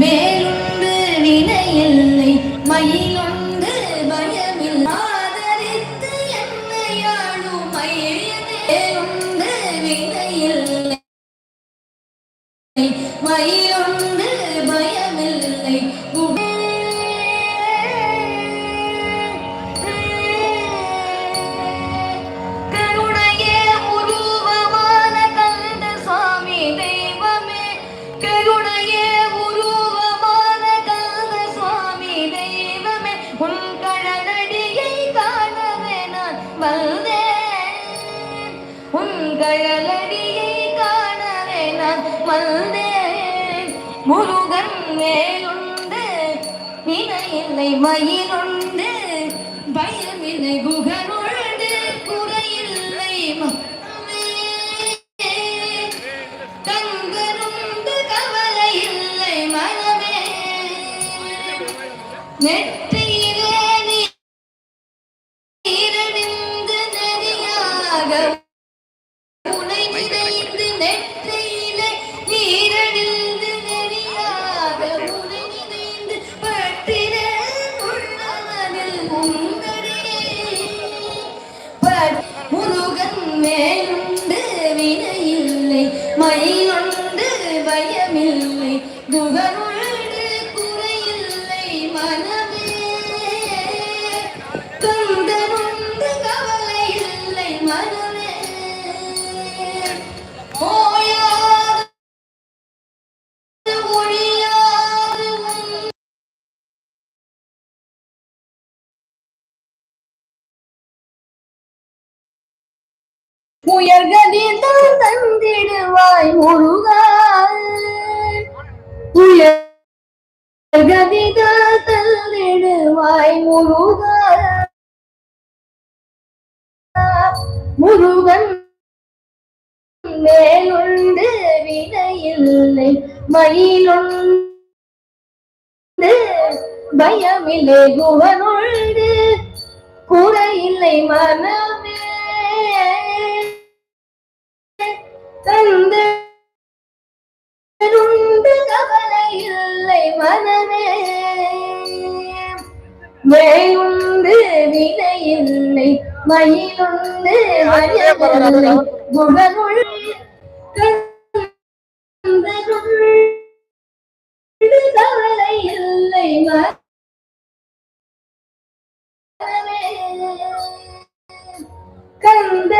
வேலுண்டு வினையில்லை மயிலுண்டு பயமில் ஆதரித்து என்னையாளும் மேலுண்டு வேலுண்டு வினையில்லை மயிலுண்டு பயமில்லை உன் கழலடியை காணவே நான் வந்தேன் முருகன் மேலுண்டு வினையில்லை மயிலுண்டு பயமில்லை குகனுண்டு குறையில்லை மனமே. கவலை இல்லை மனமே நெற்றி உயர்கதிதான் தந்திடுவாய் முருகா. உயர்கதிதான் தந்திடுவாய் முருகா. முருகன் மேலுண்டு வினையில்லை மயிலுண்டு பயமில்லை குவனுண்டு குறையில்லை மனம் தந்தருண்டு கவலை இல்லை மனமே. வேயுண்டு இல்லை மயிலுண்டு மயமில்லை முகமுள் தந்தருண்டு கவலை இல்லை மனமே. கந்த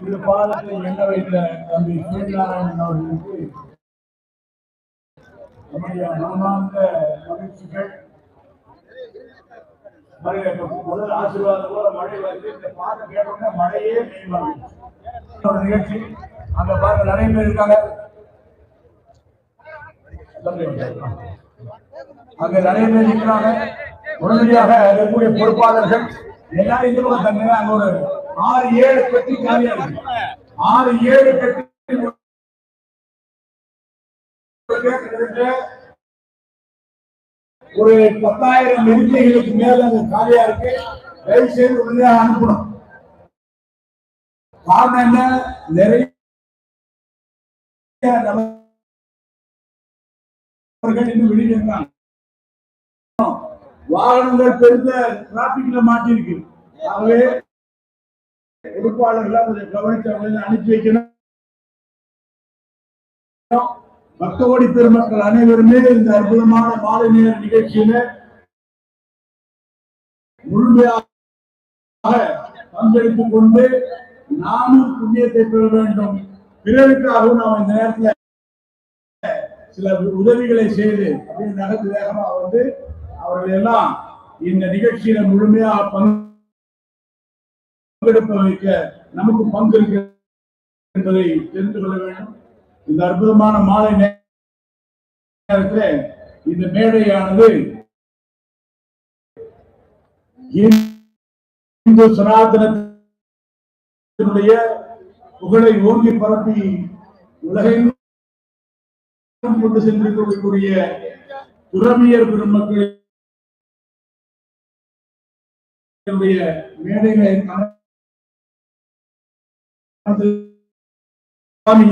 இந்த பாலத்தை எண்ண வைத்த தம்பி சூரியநாராயணன் அவர்களுக்கு நம்முடைய மனமார்ந்த மகிழ்ச்சிகள் முதல் ஆசீர்வாதம் போல மழை வந்து இந்த கேட்டோம்னா மழையே பெய்வாங்க நிகழ்ச்சி. அங்க பாருங்க நிறைய பேர் இருக்காங்க. அங்க நிறைய பேர் இருக்கிறாங்க உடனடியாக இருக்கக்கூடிய பொறுப்பாளர்கள் எல்லாரும் இந்த பக்கம் தங்க அங்க ஒரு ஆறு ஏழு பெட்டி காலியா இருக்கு. ஆறு ஏழு பெட்டி ஒரு பத்தாயிரம் இருக்கைகளுக்கு மேல அங்க காலியா இருக்கு. தயவு செய்து உடனே அனுப்பணும். காரணம் என்ன? நிறைய நபர்கள் இருக்காங்க. வாகனங்கள் பெருந்த டிராபிக்ல மாட்டிருக்கு ஆகவே பொறுப்பாளர்கள் கொஞ்சம் கவனித்து அனுப்பி வைக்கணும். பக்தோடி பெருமக்கள் அனைவருமே இந்த அற்புதமான மாலை நேர நிகழ்ச்சியில முழுமையாக பங்கெடுத்துக் கொண்டு நாமும் புண்ணியத்தை பெற வேண்டும். பிறருக்காகவும் நாம் இந்த நேரத்தில் சில உதவிகளை செய்து அப்படின்னு நகர்ந்து வேகமா வந்து அவர்கள் எல்லாம் இந்த நிகழ்ச்சியில முழுமையாக பங்கெடுப்ப வைக்க நமக்கு பங்கு இருக்கு என்பதை தெரிந்து கொள்ள வேண்டும். இந்த அற்புதமான மாலை நேரத்தில் இந்த மேடையானது இந்து சனாதனத்தினுடைய புகழை ஓங்கி பரப்பி உலகெங்கும் கொண்டு சென்றிருக்கக்கூடிய துறவியர் பெருமக்களுடைய மேடைகளை சுவாமி